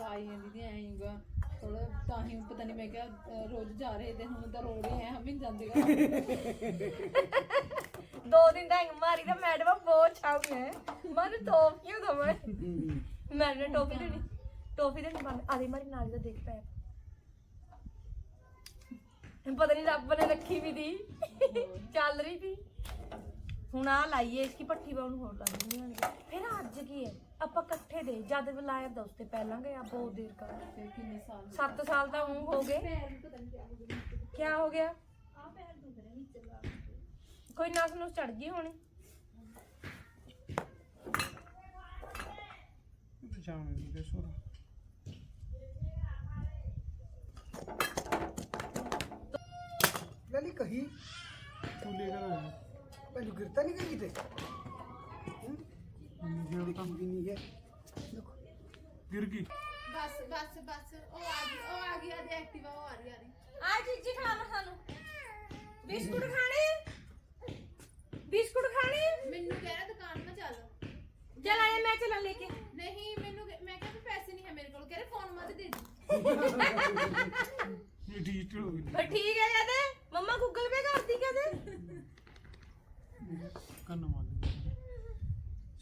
ਲਾਈ ਜਾਂਦੀ ਤੇ ਐਂਗਾ ਥੋੜਾ ਤਾਂ ਹੀ ਪਤਾ ਨਹੀਂ ਮੈਂ ਕਿਹਾ ਅ, ਰੋਜ਼ ਜਾ ਰਹੇ ਤੇ ਹੁਣ ਤਾਂ ਰੋ ਰਹੇ ਹੈ ਹਮ ਜਾਂਦੇ ਦੋ ਦਿਨ ਦਾ ਮਾਰੀ ਤਾਂ ਮੈਡਮ ਬਹੁਤ ਛਾਉ ਹੈ। ਮਨ ਤੋਪ ਕਿਉਂ ਦਵਾਂ? ਮੈਡਮ ਨੇ ਟੋਪੀ ਦੇਣੀ। ਟੋਪੀ ਦੇਣੀ ਬੰਦ। ਆਦੀ ਮਾਰੀ ਨਾਲ ਦਾ ਦੇਖ ਪੈ। ਪਤਾ ਨਹੀਂ ਰੱਬ ਨੇ ਰੱਖੀ ਵੀ ਦੀ। ਚੱਲ ਰਹੀ ਸੀ ਹੁਣ ਆ ਲਾਈਏ ਇਸकी ਪੱਠੀ ਬਾ ਉਹਨੂੰ ਹੋਰ ਲਾ ਦਿੰਦੀ ਹਾਂ ਫਿਰ ਅੱਜ ਕੀ ਹੈ? ਆਪਾਂ ਇਕੱਠੇ ਦੇ ਜਦ ਬੁਲਾਇਆ ਤਾਂ ਉਸ ਤੇ ਪਹਿਲਾਂ ਗਏ ਆ ਬਹੁਤ ਦੇਰ ਕਰ ਫਿਰ ਕਿੰਨੇ ਸਾਲ 7 ਸਾਲ ਤਾਂ ਉਹ ਹੋ ਗਏ। ਕੀ ਹੋ ਗਿਆ। ਕੋਈ ਨਸ ਨੂੰ ਚੜ ਗਈ ਹੋਣੀ? ਜਾਮੇ ਦੀ ਦੇ ਸੁਰ ਲਲੀ ਕਹੀ। ਤੂੰ ਲੈ ਕੇ ਆਇਆ। ਦੇਖੀ ਵੀ ਨਹੀਂ ਹੈ ਦੇਖੋ। ਗਿਰ ਗਈ। ਬਸ ਬਸ ਬਸ। ਉਹ ਆ ਗਈ ਉਹ ਆ ਗਈ ਆਦੀ ਐਕਟਿਵਾ ਉਹ ਆ ਰਹੀ ਆ ਰਹੀ ਆ ਜੀਜੀ ਖਾਣਾ ਸਾਨੂੰ। ਬਿਸਕੁਟ ਖਾਣੇ? ਬਿਸਕੁਟ ਖਾਣੇ? ਮੈਨੂੰ ਕਹਿ ਰਿਹਾ ਦੁਕਾਨ 'ਤੇ ਚੱਲ। ਚਲ ਆਏ ਮੈਂ ਚਲਾ ਲੈ ਕੇ। ਨਹੀਂ ਮੈਨੂੰ ਕਹਿ- ਮੈਂ ਕਿਹਾ ਵੀ ਪੈਸੇ ਨਹੀਂ ਹੈ ਮੇਰੇ ਕੋਲ। ਕਹਿ ਰਿਹਾ ਫੋਨ ਮਤ ਦੇ ਦੀ। ਇਹ ਡਿਜੀਟਲ ਹੋ ਗਈ। ਪਰ ਠੀਕ ਹੈ ਕਹਦੇ ਮੰਮਾ ਗੂਗਲ ਪੇ ਕਰਦੀ ਕਹਦੇ ਕੰਨ ਮਾਰ ਦੇ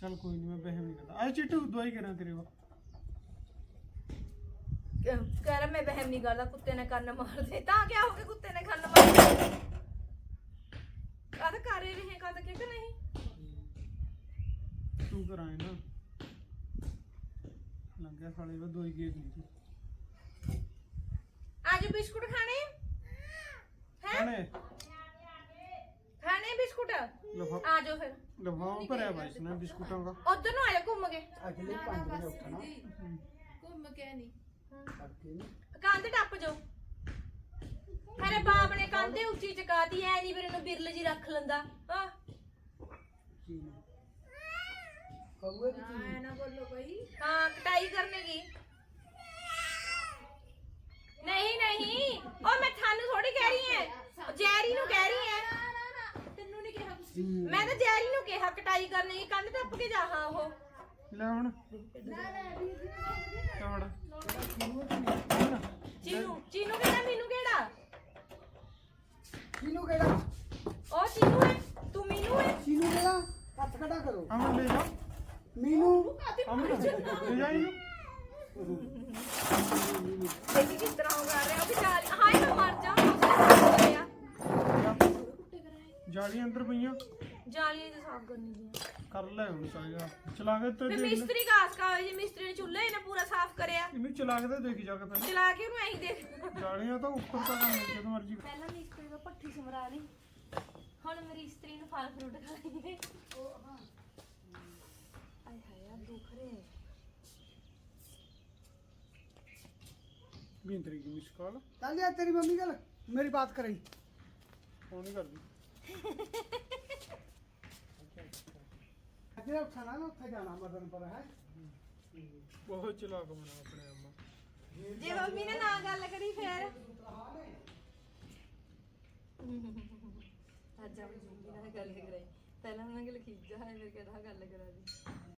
ਚੱਲ ਕੋਈ ਨਹੀਂ ਮੈਂ ਬਹਿਮ ਨਹੀਂ ਕਰਦਾ। ਆ ਚਿੱਟੂ ਦਵਾਈ ਕਰਾਂ ਤੇਰੇ ਵਾ ਕਹਿ ਰਿਹਾ ਮੈਂ ਵਹਿਮ ਨਹੀਂ ਕਰਦਾ ਕੁੱਤੇ ਨੇ ਕੰਨ ਮਾਰਦੇ ਤਾਂ ਕਿਆ ਹੋ ਗਿਆ ਕੁੱਤੇ ਨੇ ਕੰਨ ਮਾਰਦੇ ਕਦ ਕਰ ਰਹੇ ਕਦ ਕਿ ਨਹੀਂ? ਤੂੰ ਕਰਾਏ ਨਾ। ਲੰਗਿਆ ਸਾਲੇ ਵਾ ਦੋਈ ਗੇਟ ਨਹੀਂ ਅੱਜ ਬਿਸਕੁਟ ਖਾਣੇ। ਹੈ? ਖਾਣੇ? ਖਾਣੇ ਬਿਸਕੁਟ? ਲਫਾ ਆ ਜਾਓ ਫਿਰ। ਲਫਾਫਾ ਭਰਿਆ ਵਾ ਇਸ ਨੇ ਬਿਸਕੁਟਾਂ ਦਾ। ਉਧਰ ਨੂੰ ਆ ਜਾ ਘੁੰਮ ਕੇ। ਅਗਲੇ ਨਾ 5 ਵਜੇ ਬਸ ਉੱਠਣਾ। ਦੀਦੀ ਘੁੰਮ ਕੇ ਨਹੀਂ ਕਰਕੇ ਨੀ। ਕੰਧ ਟੱਪ ਜਾਓ। ਮੇਰੇ ਬਾਪ ਨੇ ਕੰਧ ਹੀ ਉੱਚੀ ਚਕਾਤੀ ਐ ਨਹੀਂ ਵੀਰੇ ਨੂੰ ਬਿਰਲ ਜੀ ਰੱਖ ਲੈਂਦਾ। ਹਾਂ। ਕੀ ਨੇ ਕਹੂਏ ਕਿ ਕੀ ਐ ਨਾ ਬੋਲੋ ਬਈ ਹਾਂ ਕਟਾਈ ਕਰਨੇ ਕੀ ਨਹੀਂ ਨਹੀਂ। ਉਹ ਮੈਂ ਤੁਹਾਨੂੰ ਥੋੜੀ ਕਹਿ ਰਹੀ ਐ। ਜੈਰੀ ਨੂੰ ਕਹਿ ਰਹੀ ਐ ਨਾ ਨਾ ਨਾ ਤੈਨੂੰ ਨਹੀਂ ਕਿਹਾ ਕੁਛ ਹੂੰ। ਮੈਂ ਤਾਂ ਜੈਰੀ ਨੂੰ ਕਿਹਾ ਕਟਾਈ ਕਰਨੇ ਕੀ ਕੰਧ ਟੱਪ ਕੇ ਜਾ ਹਾਂ ਉਹ। ਲੈ ਹੁਣ। ਨਾ ਨਾ ਵੀਰ ਜੀ ਨੇ ਲੈ ਹੁਣ ਚੀਨੂ ਚੀਨੂ ਕਿਹੜਾ ਮੀਨੂ ਕਿਹੜਾ? ਕਿਨੂੰ ਕਿਹੜਾ? ਉਹ ਚੀਨੂ ਹੈ ਤੂੰ ਮੀਨੂ ਹੈ? ਕਿਨੂੰ ਕਿਹੜਾ? ਹੱਥ ਖੜਾ ਕਰੋ। ਅਮਨ ਲੈ ਜਾ। ਮੀਨੂ। ਅਮਨ ਲੈ ਜਾ। ਇਹਨੂੰ। ਦੇਖੀ ਕਿਸ ਤਰ੍ਹਾਂ ਹੋ ਰਿਹਾ ਉਹ ਵਿਚਾਰੀ ਹਾਏ ਮੈਂ ਮਰ ਜਾ। ਜਾਲੀਆਂ ਅੰਦਰ ਪਈਆਂ? ਜਾਲੀਆਂ ਤੇ ਸਾਫ਼ ਕਰਨੀ ਦੀਆਂ ਕਰ ਲੈ ਹੁਣ ਸਾਇਆ ਚਲਾ ਕੇ ਤੇ ਵੀ ਦੇਖ ਲੈ। ਮਿਸਤਰੀ ਕਾਸ ਕਾ ਜੇ ਮਿਸਤਰੀ ਨੇ ਚੁੱਲ੍ਹਾ ਹੀ ਨਾ ਪੂਰਾ ਸਾਫ਼ ਕਰਿਆ। ਇਹਨੂੰ ਚਲਾ ਕੇ ਤੇ ਦੇਖੀ ਜਾ ਕੇ ਪਹਿਲਾਂ। ਚਲਾ ਕੇ ਉਹਨੂੰ ਐਂ ਦੇਖ। ਜਾਲੀਆਂ ਤਾਂ ਉੱਪਰ ਤੱਕ ਨਹੀਂ ਜਦੋਂ ਮਰਜ਼ੀ। ਪਹਿਲਾਂ ਮਿਸਤਰੀ ਦਾ ਪੱਠੀ ਸਮਰਾ ਲਈ। ਹੁਣ ਮੇਰੀ ਇਸਤਰੀ ਨੂੰ ਫਲ ਫਰੂਟ ਖਾਈਏ ਆਏ ਹਾਏ ਆ ਦੁੱਖ ਰੇ। ਵੀਹ ਤਰੀਕ ਦੀ ਮਿਸ ਕਾਲ ਚੱਲ ਜਾ ਤੇਰੀ ਮੰਮੀ ਗੱਲ ਮੇਰੀ ਬਾਤ ਕਰੀ ਫੋਨ ਨਹੀਂ ਕਰਦੀ। ਅੱਗੇ ਉੱਠਣਾ ਨਾ ਉੱਥੇ ਜਾਣਾ ਮਦਨ ਪਰ ਹੈ? ਬਹੁਤ ਚਲਾਕ ਬਣਾ ਆਪਣੇ ਅੰਮਾ। ਜੇ ਮੰਮੀ ਨੇ ਨਾ ਗੱਲ ਕਰੀ ਫੇਰ। ਅੱਜ ਆਪਣੀ ਮੰਮੀ ਨਾਲ ਗੱਲ ਕਰਾਈ। ਪਹਿਲਾਂ ਉਹਨਾਂ ਗੱਲ ਖਿੱਚਾ ਹੈ ਫਿਰ ਕਿਹੜਾ ਗੱਲ ਕਰਾ ਦੀ।